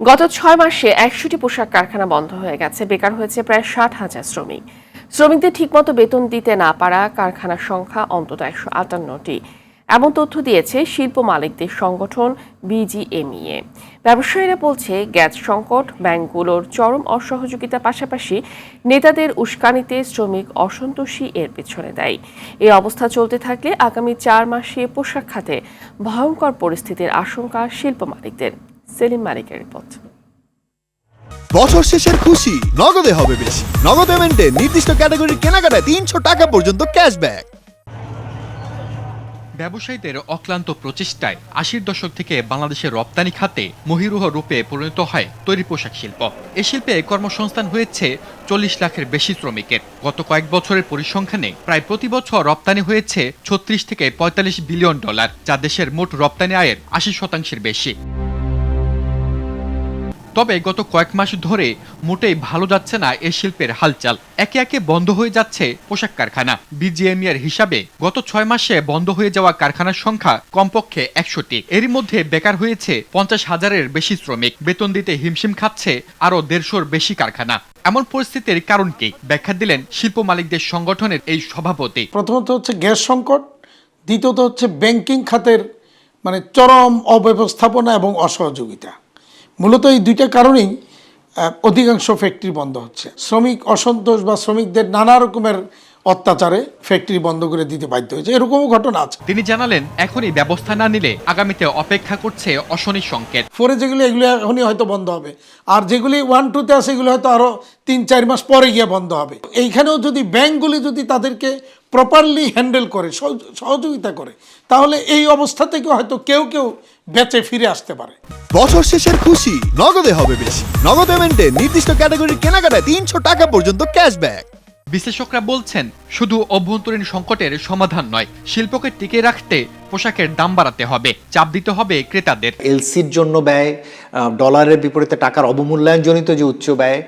গত ছয় মাসে একশোটি পোশাক কারখানা বন্ধ হয়ে গেছে। বেকার হয়েছে প্রায় ষাট হাজার শ্রমিক। শ্রমিকদের ঠিকমতো বেতন দিতে না পারা কারখানার সংখ্যা অন্তত একশো আটান্নটি। এমন তথ্য দিয়েছে শিল্প মালিকদের সংগঠন বিজিএমইএ। ব্যবসায়ীরা বলছে, গ্যাস সংকট, ব্যাংকগুলোর চরম অসহযোগিতার পাশাপাশি নেতাদের উস্কানিতে শ্রমিক অসন্তোষী এর পেছনে দেয়। এই অবস্থা চলতে থাকলে আগামী চার মাসে পোশাক খাতে ভয়ঙ্কর পরিস্থিতির আশঙ্কা শিল্প মালিকদের। সেলিম মালিকের রিপোর্ট। বছর শেষের খুশি নগদে হবে বেশি। নগদ পেমেন্টে নির্দিষ্ট ক্যাটাগরির কেনাকাটায় তিনশো টাকা পর্যন্ত ক্যাশব্যাক ব্যবসায়ীদের অক্লান্ত প্রচেষ্টায় আশির দশক থেকে বাংলাদেশের রপ্তানি খাতে মহিরুহ রূপে পরিণত হয় তৈরি পোশাক শিল্প। এ শিল্পে কর্মসংস্থান হয়েছে চল্লিশ লাখের বেশি শ্রমিকের। গত কয়েক বছরের পরিসংখ্যানে প্রায় প্রতি বছর রপ্তানি হয়েছে ছত্রিশ থেকে পঁয়তাল্লিশ বিলিয়ন ডলার যা দেশের মোট রপ্তানি আয়ের আশি শতাংশের বেশি। তবে গত কয়েক মাস ধরে মোটেই ভালো যাচ্ছে না এ শিল্পের হালচাল। একে একে বন্ধ হয়ে যাচ্ছে পোশাক কারখানা। বিজিএমইএর হিসাবে গত ছয় মাসে বন্ধ হয়ে যাওয়া কারখানার সংখ্যা কমপক্ষে একশোটি এরই মধ্যে বেকার হয়েছে পঞ্চাশ হাজারের বেশি শ্রমিক। বেতন দিতে হিমশিম খাচ্ছে আরও দেড়শোর বেশি কারখানা। এমন পরিস্থিতির কারণ কি? ব্যাখ্যা দিলেন শিল্প মালিকদের সংগঠনের এই সভাপতি। প্রথমত হচ্ছে গ্যাস সংকট, দ্বিতীয়ত হচ্ছে ব্যাংকিং খাতের মানে চরম অব্যবস্থাপনা এবং অসহযোগিতা। মূলত এই দুইটা কারণেই অধিকাংশ ফ্যাক্টরি বন্ধ হচ্ছে। শ্রমিক অসন্তোষ বা শ্রমিকদের নানা রকমের অত্যাচারে ফ্যাক্টরি বন্ধ করে দিতে বাধ্য হয়েছে। এরকমও ঘটনা আছে। তিনি জানালেন এখনই ব্যবস্থা না নিলে আগামীতে অপেক্ষা করছে অশনি সংকেত। ফোরে যেগুলি এগুলো এখনই হয়তো বন্ধ হবে। আর যেগুলি ওয়ান টুতে আছে এগুলো হয়তো আরও তিন চার মাস পরে গিয়ে বন্ধ হবে। এইখানেও যদি ব্যাংকগুলি যদি তাদেরকে প্রপারলি হ্যান্ডেল করে সহ- সহযোগিতা করে তাহলে এই অবস্থা থেকে হয়তো কেউ কেউ বেঁচে ফিরে আসতে পারে। বছর শেষের খুশি নগদে হবে বেশি। নগদ পেমেন্টে নির্দিষ্ট ক্যাটাগরির কেনাকাটায় তিনশো টাকা পর্যন্ত ক্যাশব্যাক বিশ্লেষকরা বলছেন শুধু অভ্যন্তরীণ সংকটের সমাধান নয় শিল্পকে টিকে রাখতে পোশাকের দাম বাড়াতে হবে চাপ দিতে হবে ক্রেতাদের। এলসির জন্য ব্যয় ডলারের বিপরীতে টাকার অবমূল্যায়নজনিত যে উচ্চ ব্যয়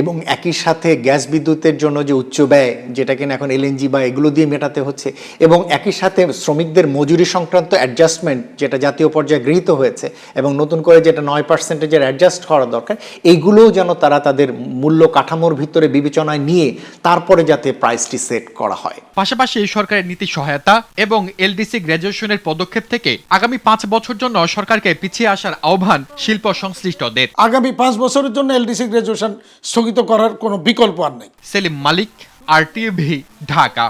এবং একই সাথে গ্যাস বিদ্যুতের জন্য যে উচ্চ ব্যয় যেটা কিনা এখন এলএনজি বা এগুলো দিয়ে মেটাতে হচ্ছে এবং একই সাথে শ্রমিকদের মজুরি সংক্রান্ত অ্যাডজাস্টমেন্ট যেটা জাতীয় পর্যায়ে গৃহীত হয়েছে এবং নতুন করে যেটা নয় পার্সেন্টেজের অ্যাডজাস্ট হওয়া দরকার এইগুলোও যেন তারা তাদের মূল্য কাঠামোর ভিতরে বিবেচনায় নিয়ে তারপরে যাতে প্রাইসটি সেট করা হয়। পাশাপাশি সরকারের নীতি সহায়তা এবং এলডিসি গ্র্যাজুয়েশনের পদক্ষেপ থেকে আগামী পাঁচ বছর জন্য সরকারকে পিছিয়ে আসার আহ্বান শিল্প সংশ্লিষ্টদের। আগামী পাঁচ বছরের জন্য এলডিসি গ্রাজুয়েশন স্থগিত করার কোনো বিকল্প আর নেই। সেলিম মালিক আর ঢাকা।